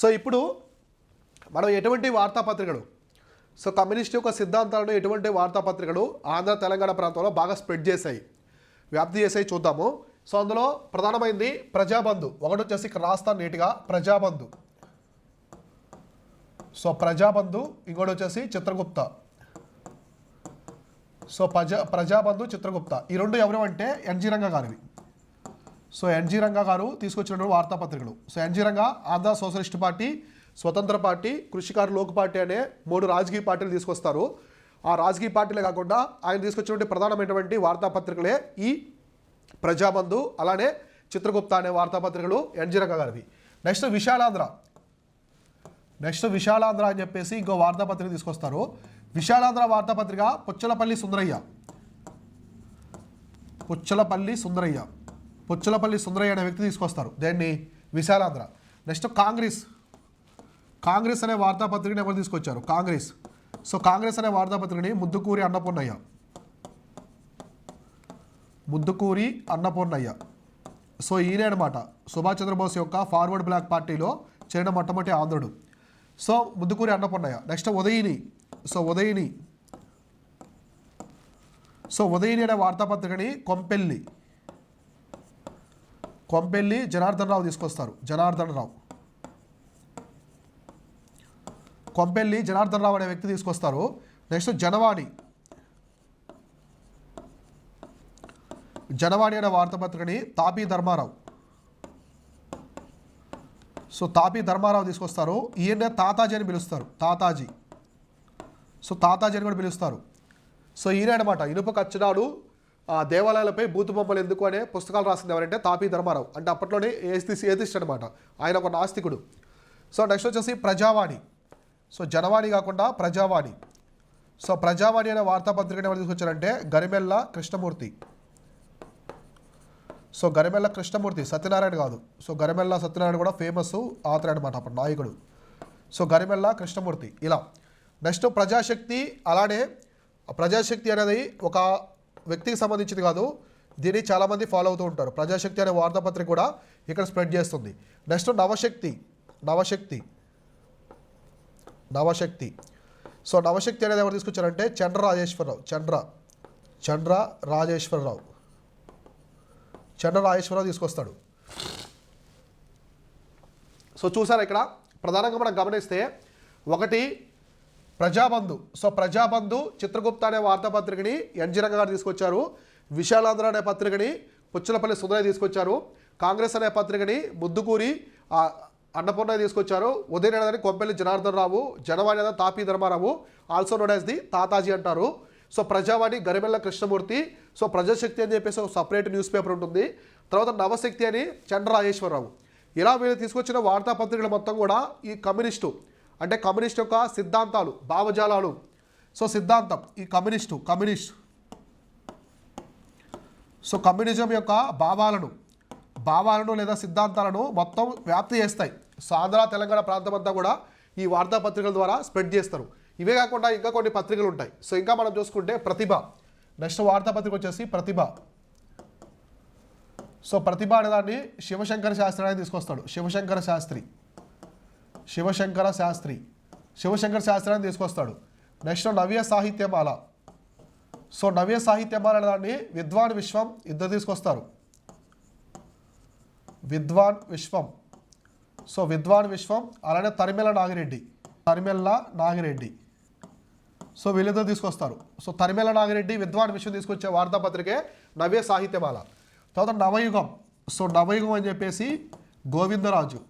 So ఇప్పుడు మనం ఎటువంటి వార్తాపత్రికలు సో కమ్యూనిస్ట్ యొక్క సిద్ధాంతాలను ఎటువంటి వార్తాపత్రికలు ఆంధ్ర తెలంగాణ ప్రాంతంలో బాగా స్ప్రెడ్ చేశాయి వ్యాప్తి చేసాయి చూద్దాము. సో అందులో ప్రధానమైంది ప్రజాబంధు. ఒకటి వచ్చేసి ఇక్కడ రాస్తాను నీట్గా ప్రజాబంధు. సో ప్రజాబంధు ఇంకోటి వచ్చేసి చిత్రగుప్త. సో ప్రజా ప్రజాబంధు చిత్రగుప్త. ఈ రెండు ఎవరు అంటే ఎన్జీ రంగ గారివి సో ఎన్జీ రంగా గారు తీసుకొచ్చినటువంటి వార్తాపత్రికలు. So N G Ranga Andhra socialist party Swatantra party Krishikar Lok party అనే మూడు రాజకీయ పార్టీలు తీసుకొస్తారు. ఆ రాజకీయ పార్టీలే కాకుండా ఆయన తీసుకొచ్చినటువంటి ప్రధానమైనటువంటి వార్తాపత్రికలే ఈ ప్రజాబంధు అలానే చిత్రగుప్త అనే వార్తాపత్రికలు ఎన్జీ రంగా గారివి. నెక్స్ట్ విశాలాంధ్ర. నెక్స్ట్ విశాలాంధ్ర అని చెప్పేసి ఇంకో వార్తాపత్రిక తీసుకొస్తారు. విశాలాంధ్ర వార్తాపత్రిక పుచ్చలపల్లి సుందరయ్య. పుచ్చలపల్లి సుందరయ్య. పుచ్చలపల్లి సుందరయ్య అనే వ్యక్తి తీసుకొస్తారు. దేన్ని? విశాలాంధ్ర. నెక్స్ట్ కాంగ్రెస్. కాంగ్రెస్ అనే వార్తాపత్రికని ఎవరు తీసుకొచ్చారు? కాంగ్రెస్. సో కాంగ్రెస్ అనే వార్తాపత్రికని ముద్దుకూరి అన్నపూర్ణయ్య. ముద్దుకూరి అన్నపూర్ణయ్య. సో ఈయనే అనమాట సుభాష్ చంద్రబోస్ యొక్క ఫార్వర్డ్ బ్లాక్ పార్టీలో చేరిన మొట్టమొదటి ఆంధ్రుడు. So Muddukuri Annapurnaiah. Next Udayini. So Udayini. So Udayini అనే వార్తాపత్రికని కొంపెల్లి. కొంపెల్లి జనార్దన్ రావు తీసుకొస్తారు. జనార్దన్ రావు కొంపెల్లి జనార్దన్ రావు అనే వ్యక్తి తీసుకొస్తారు. నెక్స్ట్ జనవాణి. జనవాణి అనే వార్తాపత్రికని తాపీ ధర్మారావు. సో తాపీ ధర్మారావు తీసుకొస్తారు. ఈయన్నే తాతాజీ అని పిలుస్తారు. తాతాజీ. సో తాతాజీ అని కూడా పిలుస్తారు. సో ఈయన అనమాట ఇనుప కచ్చడాలు దేవాలయాలపై బూతు బొమ్మలు ఎందుకు అనే పుస్తకాలు రాసింది ఎవరంటే తాపీ ధర్మారావు. అంటే అప్పట్లోనే ఏస్తిస్ ఏతిస్ట్ అనమాట ఆయన ఒక నాస్తికుడు. సో నెక్స్ట్ వచ్చేసి ప్రజావాణి. సో జనవాణి కాకుండా ప్రజావాణి. సో ప్రజావాణి అనే వార్తాపత్రికను ఎవరు తీసుకొచ్చారంటే గరిమెల్ల కృష్ణమూర్తి. సో గరిమెల్ల కృష్ణమూర్తి సత్యనారాయణ కాదు. సో గరిమెల్ల సత్యనారాయణ కూడా ఫేమస్ ఆథర్ అనమాట అప్పుడు నాయకుడు. సో గరిమెల్ల కృష్ణమూర్తి. ఇలా. నెక్స్ట్ ప్రజాశక్తి అలానే ప్రజాశక్తి అనేది ఒక వ్యక్తికి సంబంధించింది కాదు దీన్ని చాలామంది ఫాలో అవుతూ ఉంటారు. ప్రజాశక్తి అనే వార్తాపత్రిక కూడా ఇక్కడ స్ప్రెడ్ చేస్తుంది. నెక్స్ట్ నవశక్తి నవశక్తి నవశక్తి. సో నవశక్తి అనేది ఎవరు తీసుకొచ్చారంటే చంద్ర రాజేశ్వరరావు చంద్ర చంద్ర రాజేశ్వరరావు. చంద్ర రాజేశ్వరరావు తీసుకొస్తాడు. సో చూసారా ఇక్కడ? ప్రధానంగా మనం గమనిస్తే ఒకటి ప్రజాబంధు. సో ప్రజాబంధు చిత్రగుప్త అనే వార్తాపత్రికని ఎన్జీరంగ గారు తీసుకొచ్చారు. విశాలాంధ్ర అనే పత్రికని పుచ్చలపల్లి సుందరయ్య తీసుకొచ్చారు. కాంగ్రెస్ అనే పత్రికని ముద్దుకూరి అన్నపూర్ణ తీసుకొచ్చారు. ఉదయనేదని అనేది కొంపెల్లి జనార్దన్ రావు జనవాణి అనేది Tapi Dharmarao also known as the Tataji అంటారు. సో ప్రజావాణి గరిమెల్ల కృష్ణమూర్తి సో ప్రజాశక్తి అని చెప్పేసి ఒక సపరేట్ న్యూస్ పేపర్ ఉంటుంది. తర్వాత నవశక్తి అని చంద్ర రాజేశ్వరరావు. ఇలా వీళ్ళు తీసుకొచ్చిన వార్తాపత్రికలు మొత్తం కూడా ఈ కమ్యూనిస్టు అంటే కమ్యూనిస్ట్ యొక్క సిద్ధాంతాలు భావజాలాలు. సో సిద్ధాంతం ఈ కమ్యూనిస్టు కమ్యూనిస్ట్. సో కమ్యూనిజం యొక్క భావాలను భావాలను లేదా సిద్ధాంతాలను మొత్తం వ్యాప్తి చేస్తాయి. సో ఆంధ్ర తెలంగాణ ప్రాంతం అంతా కూడా ఈ వార్తాపత్రికల ద్వారా స్ప్రెడ్ చేస్తారు. ఇవే కాకుండా ఇంకా కొన్ని పత్రికలు ఉంటాయి. సో ఇంకా మనం చూసుకుంటే ప్రతిభ. నెక్స్ట్ వార్తాపత్రిక వచ్చేసి ప్రతిభ. సో ప్రతిభ అనేదాన్ని శివశంకర శాస్త్రి అనేది తీసుకొస్తాడు. శివశంకర శాస్త్రి. శివశంకర శాస్త్రి. శివశంకర శాస్త్రి అని తీసుకొస్తాడు. నెక్స్ట్ నవ్య సాహిత్యమాల. సో నవ్య సాహిత్యమాల అనే దాన్ని విద్వాన్ విశ్వం ఇద్దరు తీసుకొస్తారు. విద్వాన్ విశ్వం. సో విద్వాన్ విశ్వం అలానే తరిమెల నాగిరెడ్డి. తరిమెల్ల నాగిరెడ్డి. సో వీళ్ళిద్దరు తీసుకొస్తారు. సో తరిమెల నాగిరెడ్డి విద్వాన్ విశ్వం తీసుకొచ్చే వార్తాపత్రికే నవ్య సాహిత్యమాల. తర్వాత నవయుగం. సో నవయుగం అని చెప్పేసి గోవిందరాజు.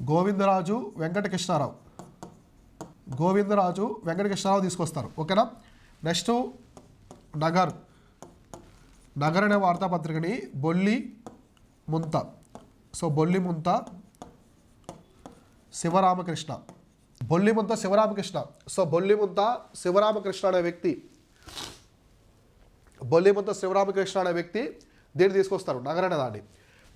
గోవిందరాజు వెంకటకృష్ణారావు. గోవిందరాజు వెంకటకృష్ణారావు తీసుకొస్తారు. ఓకేనా? నెక్స్ట్ నగర్. నగర్ అనే వార్తాపత్రికని బొల్లి ముంత. సో బొల్లి ముంత శివరామకృష్ణ. బొల్లి ముంత శివరామకృష్ణ. సో బొల్లి ముంత శివరామకృష్ణ అనే వ్యక్తి. బొల్లి ముంత శివరామకృష్ణ అనే వ్యక్తి దీన్ని తీసుకొస్తారు. నగర అనే దాన్ని.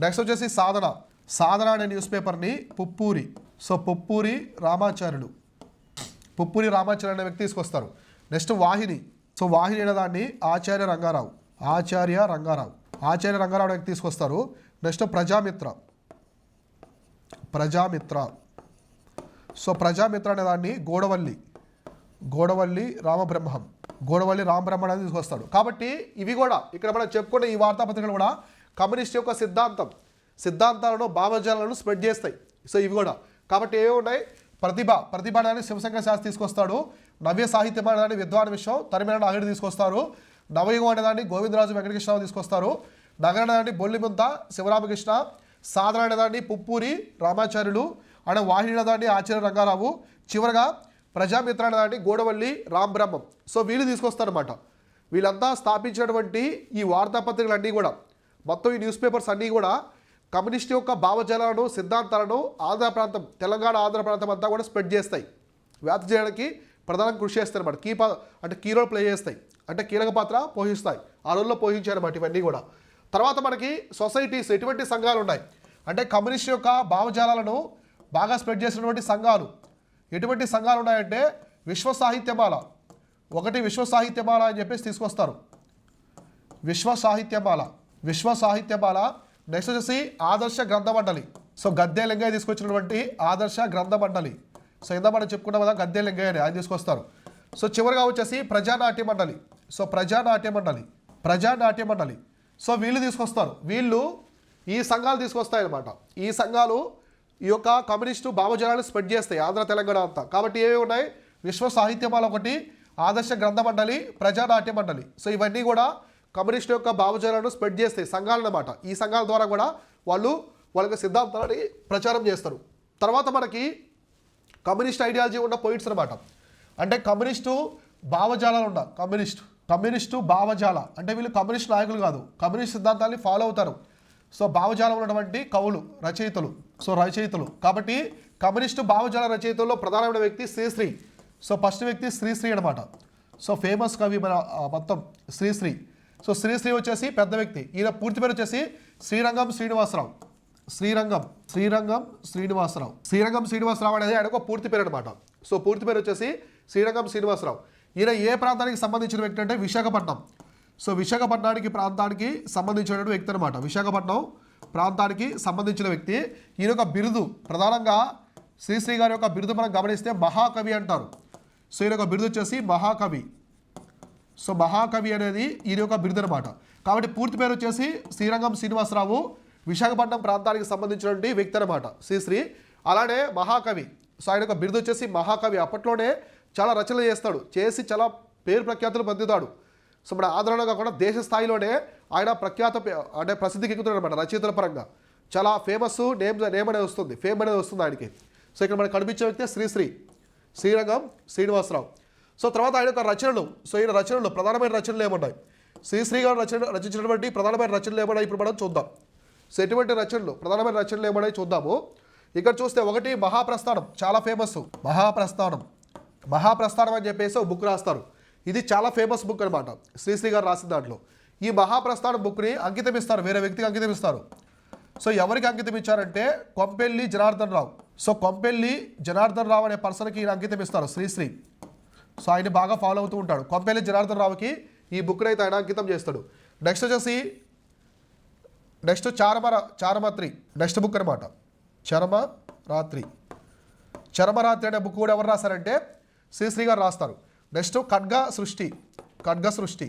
నెక్స్ట్ వచ్చేసి సాధన. సాధన అనే న్యూస్ పేపర్ని పుప్పూరి. సో పుప్పూరి రామాచార్యుడు. పుప్పూరి రామాచార్య అనే వ్యక్తి తీసుకొస్తారు. నెక్స్ట్ వాహిని. సో వాహిని అనే దాన్ని ఆచార్య రంగారావు. ఆచార్య రంగారావు. ఆచార్య రంగారావు వ్యక్తి తీసుకొస్తారు. నెక్స్ట్ ప్రజామిత్ర. ప్రజామిత్ర. సో ప్రజామిత్ర అనే దాన్ని గోడవల్లి. గోడవల్లి రామబ్రహ్మం. గోడవల్లి రామబ్రహ్మం అనేది తీసుకొస్తాడు. కాబట్టి ఇవి కూడా ఇక్కడ మనం చెప్పుకున్న ఈ వార్తాపత్రికలు కూడా కమ్యూనిస్ట్ యొక్క సిద్ధాంతం. సిద్ధాంతాలను భావజాలను స్ప్రెడ్ చేస్తాయి. సో ఇవి కూడా. కాబట్టి ఏవి ఉన్నాయి? ప్రతిభ. ప్రతిభ అనేది శివశంకర శాస్త్రి తీసుకొస్తాడు. నవ్య సాహిత్యం అనేదాన్ని విద్వాన్ విశ్వం తరిమిన అగడి తీసుకొస్తారు. నవయుగం అనేదాన్ని గోవిందరాజు వెంకటకృష్ణరావు తీసుకొస్తారు. నగరం అనేదాన్ని బొల్లిముంత శివరామకృష్ణ సాధన అనేదాన్ని పుప్పూరి రామాచార్యులు అనే వాహిని అనేదాన్ని ఆచార్య రంగారావు చివరగా ప్రజామిత్ర అనేదాన్ని గోడవల్లి రామ్ బ్రహ్మం. సో వీళ్ళు తీసుకొస్తారన్నమాట. వీళ్ళంతా స్థాపించినటువంటి ఈ వార్తాపత్రికలన్నీ కూడా మొత్తం ఈ న్యూస్ పేపర్స్ అన్నీ కూడా కమ్యూనిస్ట్ యొక్క భావజాలను సిద్ధాంతాలను ఆంధ్ర ప్రాంతం తెలంగాణ ఆంధ్ర ప్రాంతం అంతా కూడా స్ప్రెడ్ చేస్తాయి. వ్యాప్తి చేయడానికి ప్రధానంగా కృషి చేస్తాయి అనమాట కీ అంటే కీ రోల్ ప్లే చేస్తాయి. అంటే కీలక పాత్ర పోషిస్తాయి. ఆ రోజుల్లో పోషించారన్నమాట ఇవన్నీ కూడా. తర్వాత మనకి సొసైటీస్ ఎటువంటి సంఘాలు ఉన్నాయి. అంటే కమ్యూనిస్ట్ యొక్క భావజాలాలను బాగా స్ప్రెడ్ చేసినటువంటి సంఘాలు. ఎటువంటి సంఘాలు ఉన్నాయంటే విశ్వ సాహిత్యమాల ఒకటి విశ్వ సాహిత్యమాల అని చెప్పేసి తీసుకొస్తారు. విశ్వ సాహిత్యమాల విశ్వ సాహిత్యమాల నెక్స్ట్ వచ్చేసి ఆదర్శ గ్రంథ మండలి సో గద్దె లింగయ్య తీసుకొచ్చినటువంటి ఆదర్శ గ్రంథ మండలి సో ఇందా మనం చెప్పుకున్నాం కదా గద్దె లింగయ్య అని ఆయన తీసుకొస్తారు. సో చివరిగా వచ్చేసి ప్రజానాట్య మండలి సో ప్రజానాట్య మండలి ప్రజానాట్య మండలి సో వీళ్ళు తీసుకొస్తారు. వీళ్ళు ఈ సంఘాలు తీసుకొస్తాయి అన్నమాట ఈ సంఘాలు ఈ యొక్క కమ్యూనిస్టు భావజనాలు స్ప్రెడ్ చేస్తాయి ఆంధ్ర తెలంగాణ అంతా. కాబట్టి ఏవి ఉన్నాయి? విశ్వ సాహిత్యమాల ఒకటి ఆదర్శ గ్రంథ మండలి ప్రజానాట్య మండలి సో ఇవన్నీ కూడా కమ్యూనిస్ట్ యొక్క భావజాలను స్ప్రెడ్ చేస్తాయి సంఘాలు అన్నమాట. ఈ సంఘాల ద్వారా కూడా వాళ్ళు వాళ్ళ యొక్క సిద్ధాంతాలని ప్రచారం చేస్తారు. తర్వాత మనకి కమ్యూనిస్ట్ ఐడియాలజీ ఉన్న పోయిట్స్ అనమాట అంటే కమ్యూనిస్టు భావజాలాలు ఉన్న కమ్యూనిస్ట్ కమ్యూనిస్టు భావజాల. అంటే వీళ్ళు కమ్యూనిస్ట్ నాయకులు కాదు. కమ్యూనిస్ట్ సిద్ధాంతాన్ని ఫాలో అవుతారు. సో భావజాలం ఉన్నటువంటి కవులు రచయితలు. సో రచయితలు. కాబట్టి కమ్యూనిస్టు భావజాల రచయితల్లో ప్రధానమైన వ్యక్తి శ్రీశ్రీ. సో ఫస్ట్ వ్యక్తి శ్రీశ్రీ అనమాట సో ఫేమస్ కవి మన మొత్తం శ్రీశ్రీ. సో శ్రీశ్రీ వచ్చేసి పెద్ద వ్యక్తి. ఈయన పూర్తి పేరు వచ్చేసి శ్రీరంగం శ్రీనివాసరావు. శ్రీరంగం శ్రీరంగం శ్రీనివాసరావు. శ్రీరంగం శ్రీనివాసరావు అనేది ఆయన ఒక పూర్తి పేరు అనమాట సో పూర్తి పేరు వచ్చేసి శ్రీరంగం శ్రీనివాసరావు. ఈయన ఏ ప్రాంతానికి సంబంధించిన వ్యక్తి అంటే విశాఖపట్నం. సో విశాఖపట్నానికి ప్రాంతానికి సంబంధించినటువంటి వ్యక్తి అనమాట విశాఖపట్నం ప్రాంతానికి సంబంధించిన వ్యక్తి. ఈయన యొక్క బిరుదు ప్రధానంగా శ్రీశ్రీ గారి యొక్క బిరుదు మనం గమనిస్తే మహాకవి అంటారు. సో ఈయన యొక్క బిరుదు వచ్చేసి మహాకవి. సో మహాకవి అనేది ఈయన యొక్క బిరుదనమాట కాబట్టి పూర్తి పేరు వచ్చేసి శ్రీరంగం శ్రీనివాసరావు విశాఖపట్నం ప్రాంతానికి సంబంధించినటువంటి వ్యక్తి అనమాట శ్రీశ్రీ అలానే మహాకవి. సో ఆయన యొక్క బిరుదు వచ్చేసి మహాకవి. అప్పట్లోనే చాలా రచనలు చేస్తాడు. చేసి చాలా పేరు ప్రఖ్యాతులు పొందుతాడు. సో మన ఆంధ్రలో కాకుండా దేశ స్థాయిలోనే ఆయన ప్రఖ్యాత అంటే ప్రసిద్ధికి ఎక్కుతున్నాడు అనమాట రచయితల పరంగా. చాలా ఫేమస్ నేమ్ నేమ్ అనేది వస్తుంది. ఫేమ్ అనేది వస్తుంది ఆయనకి. సో ఇక్కడ మనకు కనిపించే వ్యక్తి శ్రీశ్రీ శ్రీరంగం శ్రీనివాసరావు. సో తర్వాత ఆయన యొక్క రచనలు సో ఈయన రచనలు ప్రధానమైన రచనలు ఏమన్నాయి? శ్రీశ్రీ గారు రచన రచించినటువంటి ప్రధానమైన రచనలు ఏమన్నాయి? ఇప్పుడు మనం చూద్దాం. సో ఎటువంటి రచనలు ప్రధానమైన రచనలు ఏమన్నాయి చూద్దాము. ఇక్కడ చూస్తే ఒకటి మహాప్రస్థానం చాలా ఫేమస్ మహాప్రస్థానం. మహాప్రస్థానం అని చెప్పేసి ఒక బుక్ రాస్తారు. ఇది చాలా ఫేమస్ బుక్ అనమాట శ్రీశ్రీ గారు రాసిన దాంట్లో. ఈ మహాప్రస్థానం బుక్ని అంకితం ఇస్తారు వేరే వ్యక్తికి అంకితం ఇస్తారు సో ఎవరికి అంకితం ఇచ్చారంటే కొంపెల్లి జనార్దన్ రావు. సో కొంపెల్లి జనార్దన్ రావు అనే పర్సన్కి ఈయన అంకితం ఇస్తారు శ్రీశ్రీ. సో ఆయన బాగా ఫాలో అవుతూ ఉంటాడు. కొంపేలి జనార్దన్ రావుకి ఈ బుక్ని అయితే ఆయన అంకితం చేస్తాడు. నెక్స్ట్ వచ్చేసి నెక్స్ట్ చారమర చారమత్రి నెక్స్ట్ బుక్ అనమాట చరమ రాత్రి చరమరాత్రి అనే బుక్ కూడా ఎవరు రాశారంటే శ్రీశ్రీ గారు రాస్తారు. నెక్స్ట్ ఖడ్గ సృష్టి ఖడ్గ సృష్టి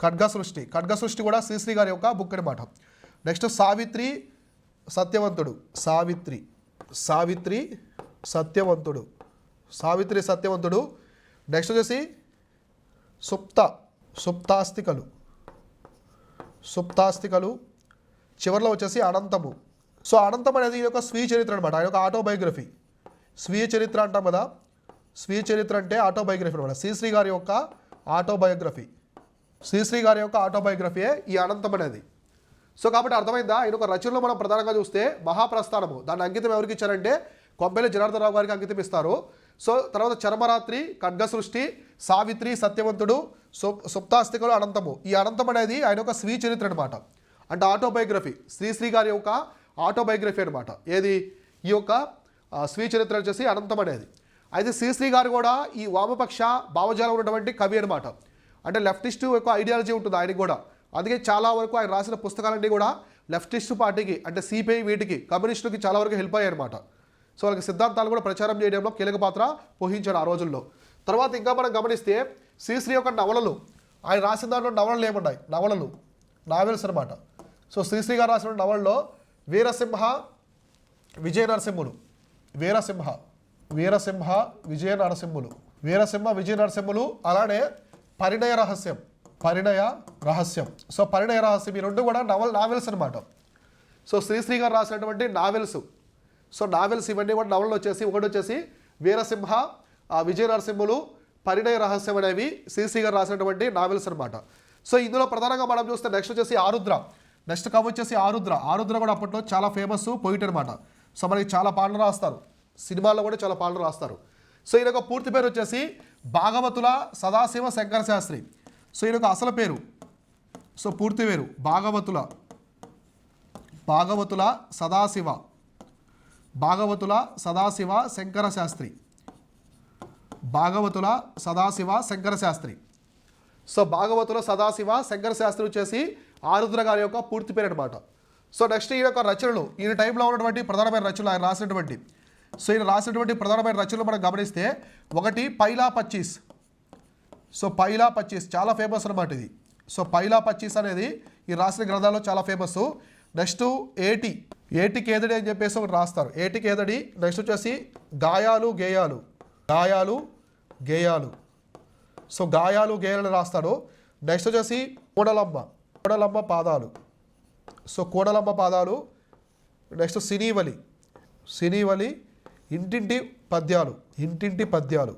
ఖడ్గ సృష్టి ఖడ్గ సృష్టి కూడా శ్రీశ్రీ గారి యొక్క బుక్ అనమాట నెక్స్ట్ సావిత్రి సత్యవంతుడు సావిత్రి సావిత్రి సత్యవంతుడు సావిత్రి సత్యవంతుడు నెక్స్ట్ వచ్చేసి సుప్త సుప్తాస్తికలు. సుప్తాస్తికలు. చివరిలో వచ్చేసి అనంతము. సో అనంతం అనేది ఈ యొక్క స్వీయ చరిత్ర అనమాట ఆయన యొక్క ఆటోబయోగ్రఫీ. స్వీయ చరిత్ర అంటాం కదా. స్వీయ చరిత్ర అంటే ఆటోబయోగ్రఫీ అనమాట శ్రీశ్రీ గారి యొక్క ఆటోబయోగ్రఫీ. శ్రీశ్రీ గారి యొక్క ఆటోబయోగ్రఫీయే ఈ అనంతం అనేది. సో కాబట్టి అర్థమైందా? ఆయన ఒక రచనలో మనం ప్రధానంగా చూస్తే మహాప్రస్థానము. దాన్ని అంకితం ఎవరికి ఇచ్చారంటే కొంపెల్లి జనార్దనరావు గారికి అంకితం ఇస్తారు. సో తర్వాత చర్మరాత్రి ఖడ్గ సృష్టి సావిత్రి సత్యవంతుడు సు సుప్తాస్తికలు అనంతము. ఈ అనంతం అనేది ఆయన ఒక స్వీ చరిత్ర అనమాట అంటే ఆటోబయోగ్రఫీ. శ్రీశ్రీ గారి యొక్క ఆటోబయోగ్రఫీ అనమాట ఏది? ఈ యొక్క స్వీ చరిత్ర వచ్చేసి అనంతం అనేది. అయితే శ్రీశ్రీ గారు కూడా ఈ వామపక్ష భావజాలం ఉన్నటువంటి కవి అనమాట అంటే లెఫ్టిస్ట్ యొక్క ఐడియాలజీ ఉంటుంది ఆయనకి కూడా. అందుకే చాలా వరకు ఆయన రాసిన పుస్తకాలన్నీ కూడా లెఫ్టిస్ట్ పార్టీకి అంటే సిపిఐ వీటికి కమ్యూనిస్టులకి చాలా వరకు హెల్ప్ అయ్యాయి అనమాట సో వాళ్ళకి సిద్ధాంతాలు కూడా ప్రచారం చేయడంలో కీలక పాత్ర పోషించాడు ఆ రోజుల్లో. తర్వాత ఇంకా మనం గమనిస్తే శ్రీశ్రీ యొక్క నవలలు ఆయన రాసిన దాంట్లో నవలలు ఏమున్నాయి? నవలలు నావెల్స్ అనమాట సో శ్రీశ్రీ గారు రాసిన నవలలో వీరసింహ విజయ నరసింహులు. వీరసింహ వీరసింహ విజయ నరసింహులు. వీరసింహ విజయ నరసింహులు అలానే పరిణయ రహస్యం పరిణయ రహస్యం. సో పరిణయ రహస్యం ఈ రెండు కూడా నవల్ నావెల్స్ అనమాట సో శ్రీశ్రీ గారు రాసినటువంటి నావెల్స్ సో నావెల్స్ ఇవన్నీ కూడా నవలలు వచ్చేసి ఒకటి వచ్చేసి వీరసింహ విజయ నరసింహులు పరిణయ రహస్యం అనేవి సిసి గారు రాసినటువంటి నావెల్స్ అనమాట సో ఇందులో ప్రధానంగా మనం చూస్తే నెక్స్ట్ వచ్చేసి ఆరుద్ర. నెక్స్ట్ కవి వచ్చేసి ఆరుద్ర. ఆరుద్ర కూడా అప్పట్లో చాలా ఫేమస్ పోయిట్ అనమాట సో మనకి చాలా పాటలు రాస్తారు. సినిమాల్లో కూడా చాలా పాటలు రాస్తారు. సో ఈయన పూర్తి పేరు వచ్చేసి భాగవతుల సదాశివ శంకర శాస్త్రి. సో ఈయన అసలు పేరు. సో పూర్తి పేరు భాగవతుల. భాగవతుల సదాశివ. భాగవతుల సదాశివ శంకర శాస్త్రి. భాగవతుల సదాశివ శంకర శాస్త్రి. సో భాగవతుల సదాశివ శంకర శాస్త్రి వచ్చేసి ఆరుద్ర గారి యొక్క పూర్తి పేరు అనమాట సో నెక్స్ట్ ఈయన యొక్క రచనలు ఈయన టైంలో ఉన్నటువంటి ప్రధానమైన రచనలు ఆయన రాసినటువంటి. సో ఈయన రాసినటువంటి ప్రధానమైన రచనలు మనం గమనిస్తే ఒకటి పైలా పచ్చీస్. సో పైలా పచ్చీస్ చాలా ఫేమస్ అనమాట ఇది. సో పైలా పచ్చీస్ అనేది ఈ రాసిన గ్రంథాల్లో చాలా ఫేమస్ నెక్స్ట్ ఏటి ఏటి కేదడి అని చెప్పేసి ఒకటి రాస్తారు. ఏటి కేదడి నెక్స్ట్ వచ్చేసి గాయాలు గేయాలు. గాయాలు గేయాలు. సో గాయాలు గేయాలు రాస్తాడు. నెక్స్ట్ వచ్చేసి కోడలమ్మ కోడలమ్మ పాదాలు. సో కోడలమ్మ పాదాలు నెక్స్ట్ సినీవలి. సినీవలి ఇంటింటి పద్యాలు ఇంటింటి పద్యాలు.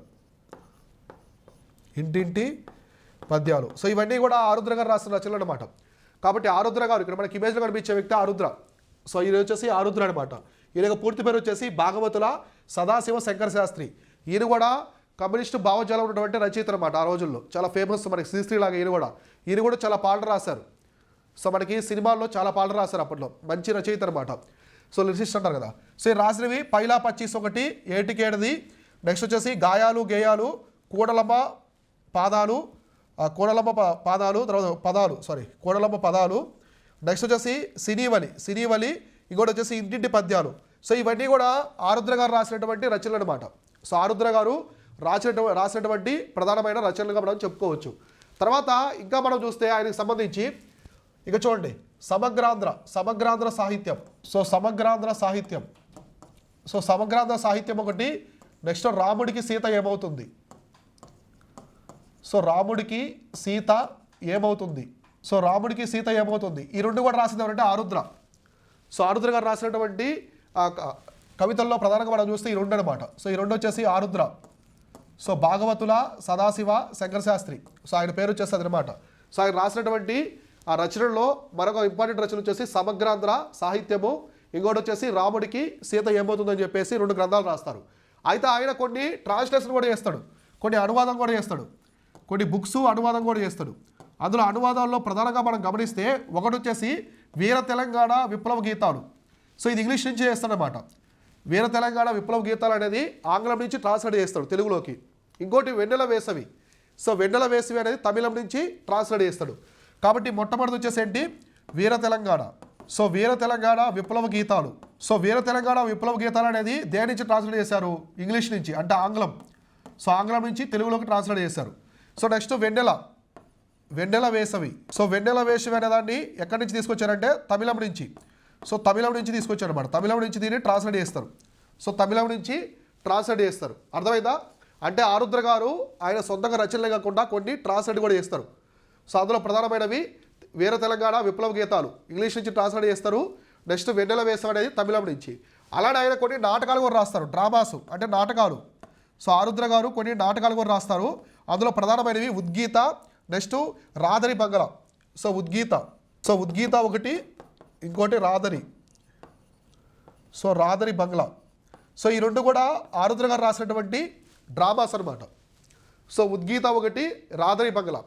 ఇంటింటి పద్యాలు. సో ఇవన్నీ కూడా ఆరుద్ర గారు రాసిన రచనలు అనమాట కాబట్టి ఆరుద్ర గారు ఇక్కడ మనకి ఇమేజ్లో కనిపించే వ్యక్తి ఆరుద్ర సో ఈయన వచ్చేసి ఆరుద్ర అనమాట ఈయన పూర్తి పేరు వచ్చేసి భాగవతుల సదాశివ శంకర శాస్త్రి. ఈయన కూడా కమ్యూనిస్టు భావజాలం ఉన్నటువంటి రచయిత అనమాట ఆ రోజుల్లో. చాలా ఫేమస్ మనకి శ్రీశ్రీ లాగా ఈయన కూడా. ఈయన కూడా చాలా పాటలు రాశారు. సో మనకి సినిమాల్లో చాలా పాటలు రాశారు అప్పట్లో. మంచి రచయిత అనమాట సో లిరిసిస్ట్ అంటారు కదా. సో రాసినవి పైలా పచ్చీస్ ఒకటి ఏటికేడది నెక్స్ట్ వచ్చేసి గాయాలు గేయాలు కూడలమ్మ పాదాలు కోడలమ్మ ప- పాదాలు తర్వాత పదాలు సారీ కోడలమ్మ పదాలు. నెక్స్ట్ వచ్చేసి సినీవలి సినీవలి ఇంకోటి వచ్చేసి ఇంటింటి పద్యాలు. సో ఇవన్నీ కూడా ఆరుద్ర గారు రాసినటువంటి రచనలు అనమాట సో ఆరుద్ర గారు రాసిన రాసినటువంటి ప్రధానమైన రచనలుగా మనం చెప్పుకోవచ్చు. తర్వాత ఇంకా మనం చూస్తే ఆయనకు సంబంధించి ఇక చూడండి సమగ్రాంధ్ర సమగ్రాంధ్ర సాహిత్యం. సో సమగ్రాంధ్ర సాహిత్యం. సో సమగ్రాంధ్ర సాహిత్యం ఒకటి నెక్స్ట్ రాముడికి సీత ఏమవుతుంది? సో రాముడికి సీత ఏమవుతుంది? సో రాముడికి సీత ఏమవుతుంది? ఈ రెండు కూడా రాసింది ఎవరంటే ఆరుద్ర. సో ఆరుద్ర గారు రాసినటువంటి ఆ క- కవితల్లో ప్రధానంగా మనం చూస్తే ఈ రెండు అనమాట సో ఈ రెండు వచ్చేసి ఆరుద్ర. సో భాగవతుల సదాశివ శంకరశాస్త్రి సో ఆయన పేరు వచ్చేస్తుంది అనమాట సో ఆయన రాసినటువంటి ఆ రచనల్లో మరొక ఇంపార్టెంట్ రచన వచ్చేసి సమగ్రాంధ్ర సాహిత్యము. ఇంకోటి వచ్చేసి రాముడికి సీత ఏమవుతుందని చెప్పేసి రెండు గ్రంథాలు రాస్తారు. అయితే ఆయన కొన్ని ట్రాన్స్లేషన్ కూడా చేస్తాడు. కొన్ని అనువాదం కూడా చేస్తాడు. కొన్ని బుక్స్ అనువాదం కూడా చేస్తాడు. అందులో అనువాదాల్లో ప్రధానంగా మనం గమనిస్తే ఒకటి వచ్చేసి వీర తెలంగాణ విప్లవ గీతాలు. సో ఇది ఇంగ్లీష్ నుంచి చేస్తాడనమాట వీర తెలంగాణ విప్లవ గీతాలు అనేది ఆంగ్లం నుంచి ట్రాన్స్లేట్ చేస్తాడు తెలుగులోకి. ఇంకోటి వెన్నెల వేసవి. సో వెన్నెల వేసవి అనేది తమిళం నుంచి ట్రాన్స్లేట్ చేస్తాడు. కాబట్టి మొట్టమొదటి వచ్చేసి ఏంటి? వీర తెలంగాణ. సో వీర తెలంగాణ విప్లవ గీతాలు. సో వీర తెలంగాణ విప్లవ గీతాలు అనేది దేని నుంచి ట్రాన్స్లేట్ చేశారు? ఇంగ్లీష్ నుంచి అంటే ఆంగ్లం. సో ఆంగ్లం నుంచి తెలుగులోకి ట్రాన్స్లేట్ చేశారు. సో నెక్స్ట్ వెన్నెల. వెన్నెల వేసవి. సో వెన్నెల వేసవి అనే దాన్ని ఎక్కడి నుంచి తీసుకొచ్చారంటే తమిళం నుంచి. సో తమిళం నుంచి తీసుకొచ్చారు అనమాట తమిళం నుంచి దీన్ని ట్రాన్స్లేట్ చేస్తారు. సో తమిళం నుంచి ట్రాన్స్లేట్ చేస్తారు. అర్థమైందా? అంటే ఆరుద్ర గారు ఆయన సొంతంగా రచనలే కాకుండా కొన్ని ట్రాన్స్లేట్ కూడా చేస్తారు. సో అందులో ప్రధానమైనవి వీర తెలంగాణ విప్లవ గీతాలు. ఇంగ్లీష్ నుంచి ట్రాన్స్లేట్ చేస్తారు. నెక్స్ట్ వెన్నెల వేసవి అనేది తమిళం నుంచి. అలానే ఆయన కొన్ని నాటకాలు కూడా రాస్తారు. డ్రామాసు అంటే నాటకాలు. సో ఆరుద్ర గారు కొన్ని నాటకాలు కూడా రాస్తారు. అందులో ప్రధానమైనవి ఉద్గీత నెక్స్ట్ రాధరి బంగళ సో ఉద్గీత. సో ఉద్గీత ఒకటి ఇంకోటి రాధరి సో రాధరి బంగ్లా సో ఈ రెండు కూడా ఆరుద్ర గారు రాసినటువంటి డ్రామాస్ అనమాట సో ఉద్గీత ఒకటి రాధరి బంగ్లా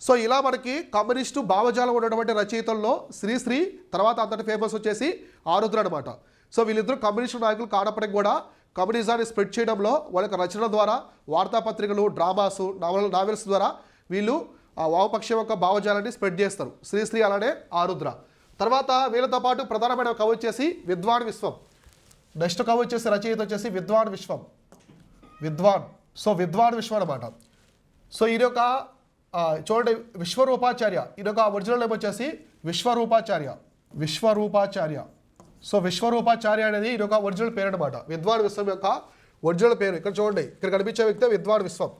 సో ఇలా మనకి కమ్యూనిస్టు భావజాలం ఉన్నటువంటి రచయితల్లో శ్రీశ్రీ తర్వాత అంతటి ఫేమస్ వచ్చేసి ఆరుద్ర అనమాట సో వీళ్ళిద్దరు కమ్యూనిస్టు నాయకులు కానప్పటికి కూడా కమ్యూనిజాన్ని స్ప్రెడ్ చేయడంలో వాళ్ళ రచన రచనల ద్వారా వార్తాపత్రికలు డ్రామాసు నావల్ నావెల్స్ ద్వారా వీళ్ళు ఆ వామపక్షం యొక్క భావజాలాన్ని స్ప్రెడ్ చేస్తారు. శ్రీశ్రీ అలానే ఆరుద్ర తర్వాత వీళ్ళతో పాటు ప్రధానమైన కవి వచ్చేసి విద్వాన్ విశ్వం. నెక్స్ట్ కవి వచ్చేసి రచయిత వచ్చేసి విద్వాన్ విశ్వం. విద్వాన్. సో విద్వాన్ విశ్వం అనమాట సో ఈయన యొక్క చూడండి విశ్వరూపాచార్య. ఈయన యొక్క ఒరిజినల్ నేమ్ వచ్చేసి విశ్వరూపాచార్య. విశ్వరూపాచార్య. సో విశ్వరూపాచార్య అనేది ఇది ఒక ఒరిజినల్ పేరు అనమాట విద్వాన్ విశ్వం యొక్క ఒరిజినల్ పేరు. ఇక్కడ చూడండి ఇక్కడ కనిపించే వ్యక్తి విద్వాన్ విశ్వం.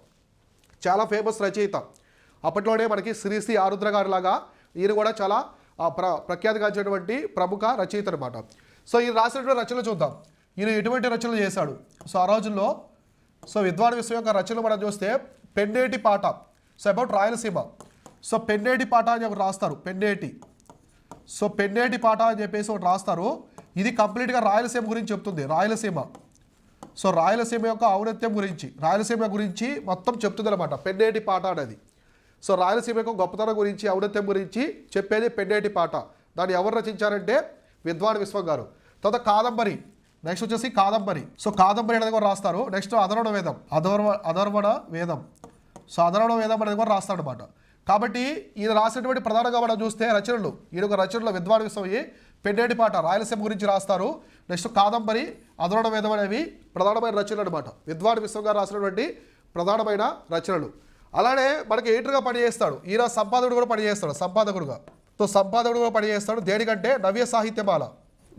చాలా ఫేమస్ రచయిత. అప్పట్లోనే మనకి శ్రీశ్రీ ఆరుద్ర గారి లాగా ఈయన కూడా చాలా ప్ర ప్రఖ్యాతిగాంచినటువంటి ప్రముఖ రచయిత అనమాట సో ఈయన రాసినటువంటి రచనలు చూద్దాం. ఈయన ఎటువంటి రచనలు చేశాడు? సో ఆ రోజుల్లో సో విద్వాన్ విశ్వం యొక్క రచనలు మనం చూస్తే పెన్నేటి పాట. So about Rayalaseema. So Penneti పాట అని ఒకటి రాస్తారు. పెన్నేటి సో పెన్నేటి పాట అని చెప్పేసి ఒకటి రాస్తారు. ఇది కంప్లీట్గా రాయలసీమ గురించి చెప్తుంది. రాయలసీమ. సో రాయలసీమ యొక్క ఔన్నత్యం గురించి రాయలసీమ గురించి మొత్తం చెప్తుంది అనమాట పెన్నేటి పాట అనేది. సో రాయలసీమ యొక్క గొప్పతనం గురించి ఔన్నత్యం గురించి చెప్పేది పెన్నేటి పాట. దాన్ని ఎవరు రచించారంటే విద్వాన్ విశ్వం గారు. తర్వాత కాదంబరి. నెక్స్ట్ వచ్చేసి కాదంబరి. సో కాదంబరి అనేది కూడా రాస్తారు. నెక్స్ట్ అధర్వణ వేదం. అధర్వ అధర్వణ వేదం. సో అధర్వణ వేదం అనేది కూడా రాస్తాడు అనమాట కాబట్టి ఈయన రాసినటువంటి ప్రధానంగా మనం చూస్తే రచనలు. ఈయన ఒక రచనలు విద్వాన్ విశ్వం పెండేటిపాట రాయలసీమ గురించి రాస్తారు. నెక్స్ట్ కాదంబరి అధర్వణ వేదం అనేవి ప్రధానమైన రచనలు అనమాట విద్వాన్ విశ్వం గారు రాసినటువంటి ప్రధానమైన రచనలు. అలానే మనకి ఎడిటర్గా పనిచేస్తాడు ఈయన సంపాదకుడు కూడా పనిచేస్తాడు సంపాదకుడుగా. సో సంపాదకుడు కూడా పనిచేస్తాడు దేనికంటే నవ్య సాహిత్యమాల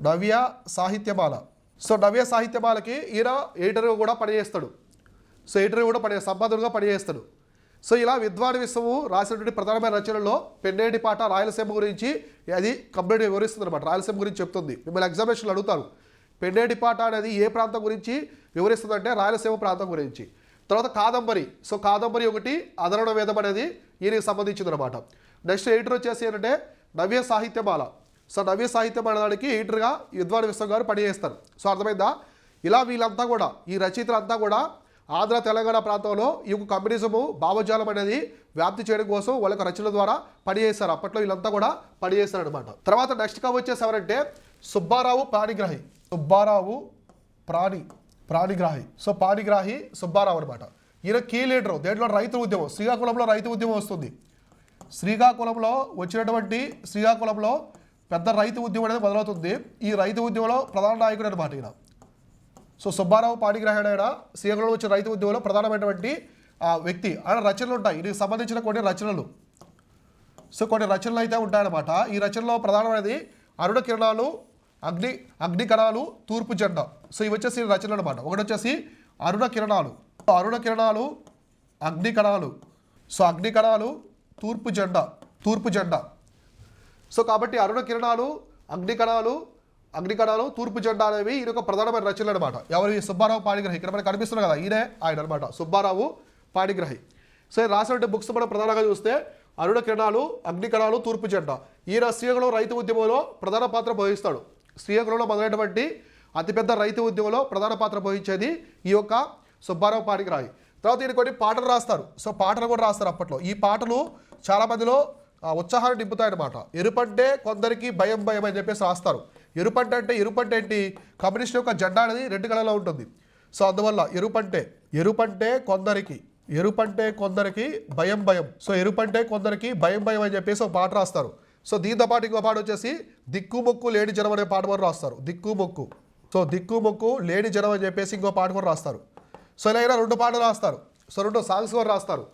నవ్య సాహిత్యమాల. సో నవ్య సాహిత్యమాలకి ఈయన ఎడిటర్గా కూడా పనిచేస్తాడు సో ఎడిటర్ కూడా పని సంపాదకుడుగా పనిచేస్తాడు సో ఇలా విద్వాన్ విశ్వము రాసినటువంటి ప్రధానమైన రచనల్లో పెన్నేటి పాట రాయలసీమ గురించి అది కంప్లీట్ వివరిస్తుంది అనమాట రాయలసీమ గురించి చెప్తుంది. మిమ్మల్ని ఎగ్జామినేషన్లు అడుగుతారు. పెన్నేటి పాట అనేది ఏ ప్రాంతం గురించి వివరిస్తుందంటే రాయలసీమ ప్రాంతం గురించి. తర్వాత కాదంబరి. సో కాదంబరి ఒకటి అదరణ వేదం అనేది ఈయనకి సంబంధించింది అనమాట నెక్స్ట్ ఎడిటర్ వచ్చేసి ఏంటంటే నవ్య సాహిత్యమాల. సో నవ్య సాహిత్యమాల దానికి ఎడిటర్గా విద్వాన్ విశ్వం గారు పనిచేస్తారు. సో అర్థమైందా? ఇలా వీళ్ళంతా కూడా ఈ రచయితలంతా కూడా ఆంధ్ర తెలంగాణ ప్రాంతంలో ఈ యొక్క కమ్యూనిజము భావజాలం అనేది వ్యాప్తి చేయడం కోసం వాళ్ళ రచనల ద్వారా పనిచేశారు. అప్పట్లో వీళ్ళంతా కూడా పనిచేస్తారు అనమాట తర్వాత నెక్స్ట్ కవి వచ్చేసేవారంటే సుబ్బారావు ప్రాణిగ్రాహి. సుబ్బారావు ప్రాణి ప్రాణిగ్రాహి. సో పాణిగ్రాహి సుబ్బారావు అనమాట ఈయన కీ లీడరు. దేంట్లో రైతు ఉద్యమం. శ్రీకాకుళంలో రైతు ఉద్యమం వస్తుంది. శ్రీకాకుళంలో వచ్చినటువంటి శ్రీకాకుళంలో పెద్ద రైతు ఉద్యమం అనేది మొదలవుతుంది. ఈ రైతు ఉద్యమంలో ప్రధాన నాయకుడు అనమాట ఈయన. సో సుబ్బారావు పాడిగ్రహణ ఆయన వచ్చిన రైతు ఉద్యమంలో ప్రధానమైనటువంటి ఆ, వ్యక్తి. ఆయన రచనలు ఉంటాయి. దీనికి సంబంధించిన కొన్ని రచనలు. సో కొన్ని రచనలు అయితే ఉంటాయన్నమాట. ఈ రచనలో ప్రధానమైనది అరుణ కిరణాలు అగ్ని అగ్ని కణాలు తూర్పు జెండా. సో ఇవి వచ్చేసి రచనలు అనమాట ఒకటి వచ్చేసి అరుణ కిరణాలు. సో అరుణ కిరణాలు అగ్ని కణాలు. సో అగ్ని కణాలు తూర్పు జెండా. తూర్పు జెండా. సో కాబట్టి అరుణ కిరణాలు అగ్ని అగ్నికణాలు తూర్పు జెండా అనేవి ఈయన ఒక ప్రధానమైన రచనలు అనమాట ఎవరు సుబ్బారావు పాణిగ్రహి ఇక్కడ మనకు కనిపిస్తున్నారు కదా ఈయనే ఆయన అనమాట సుబ్బారావు పాణిగ్రహి సో రాసినటువంటి బుక్స్ మనం ప్రధానంగా చూస్తే అరుణ కిరణాలు అగ్ని కణాలు తూర్పు జెండా. ఈయన శ్రీకాకుళం రైతు ఉద్యమంలో ప్రధాన పాత్ర పోషిస్తాడు. శ్రీకాకుళంలో మొదలైనటువంటి అతిపెద్ద రైతు ఉద్యమంలో ప్రధాన పాత్ర పోషించేది ఈ యొక్క సుబ్బారావు పాడిగ్రహి తర్వాత ఈయన కొన్ని పాటలు రాస్తారు. సో పాటలు కూడా రాస్తారు అప్పట్లో. ఈ పాటలు చాలామందిలో ఉత్సాహాన్ని నింపుతాయన్నమాట. ఎరుపంటే కొందరికి భయం భయం అని చెప్పేసి రాస్తారు. ఎరుపంట అంటే ఎరుపంట ఏంటి కమ్యూనిస్ట్ యొక్క జెండా అనేది రెడ్ కలర్లో ఉంటుంది. సో అందువల్ల ఎరుపంటే ఎరుపంటే కొందరికి ఎరుపంటే కొందరికి భయం భయం. సో ఎరుపంటే కొందరికి భయం భయం అని చెప్పేసి ఒక పాట రాస్తారు. సో దీంతో పాటు ఇంకో పాట వచ్చేసి దిక్కు మొక్కు లేని జనం అనే పాట కూడా రాస్తారు. దిక్కు మొక్కు సో దిక్కు మొక్కు లేని జనం అని చెప్పేసి ఇంకో పాట కూడా రాస్తారు. సో ఇలా అయినా రెండు పాటలు రాస్తారు. సో రెండు సాంగ్స్ కూడా రాస్తారు.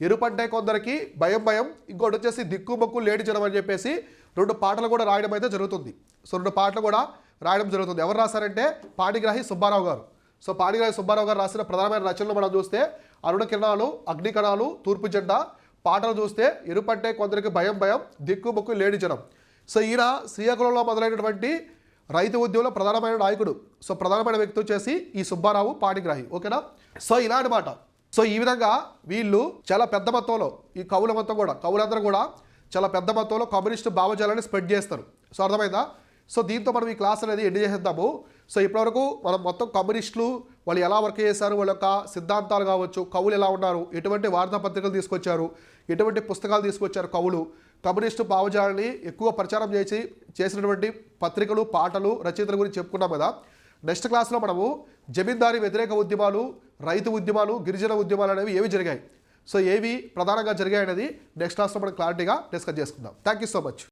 ఎరుపంటే కొందరికి భయం భయం ఇంకోటి వచ్చేసి దిక్కు మొక్కు లేడి జనం అని చెప్పేసి రెండు పాటలు కూడా రాయడం అయితే జరుగుతుంది. సో రెండు పాటలు కూడా రాయడం జరుగుతుంది. ఎవరు రాశారంటే పాణిగ్రాహి సుబ్బారావు గారు. సో పాణిగ్రాహి సుబ్బారావు గారు రాసిన ప్రధానమైన రచనలు మనం చూస్తే అరుణ కిరణాలు అగ్ని కణాలు తూర్పు జెండా. పాటలు చూస్తే ఎరుపంటే కొందరికి భయం భయం దిక్కు మొక్కు లేడి జనం. సో ఈయన శ్రీకాకుళంలో మొదలైనటువంటి రైతు ఉద్యమంలో ప్రధానమైన నాయకుడు. సో ప్రధానమైన వ్యక్తి వచ్చేసి ఈ సుబ్బారావు పాణిగ్రాహి ఓకేనా? సో ఇలా అనమాట సో ఈ విధంగా వీళ్ళు చాలా పెద్ద మొత్తంలో ఈ కవుల మొత్తం కూడా కవులందరూ కూడా చాలా పెద్ద మొత్తంలో కమ్యూనిస్ట్ భావజాలాన్ని స్ప్రెడ్ చేస్తారు. సో అర్థమైందా? సో దీంతో మనం ఈ క్లాస్ అనేది ఎండ్ చేసేద్దాము. సో ఇప్పటివరకు మనం మొత్తం కమ్యూనిస్టులు వాళ్ళు ఎలా వర్క్ చేశారు వాళ్ళ యొక్క సిద్ధాంతాలు కావచ్చు కవులు ఎలా ఉన్నారు ఎటువంటి వార్తాపత్రికలు తీసుకొచ్చారు ఎటువంటి పుస్తకాలు తీసుకొచ్చారు కవులు కమ్యూనిస్టు భావజాలని ఎక్కువ ప్రచారం చేసి చేసినటువంటి పత్రికలు పాటలు రచయితల గురించి చెప్పుకున్నాం కదా. నెక్స్ట్ క్లాస్లో మనము జమీందారీ వ్యతిరేక ఉద్యమాలు రైతు ఉద్యమాలు గిరిజన ఉద్యమాలు అనేవి ఏవి జరిగాయి? సో ఏవి ప్రధానంగా జరిగాయి అనేది నెక్స్ట్ క్లాస్లో మనం క్లారిటీగా డిస్కస్ చేసుకుందాం. Thank you so much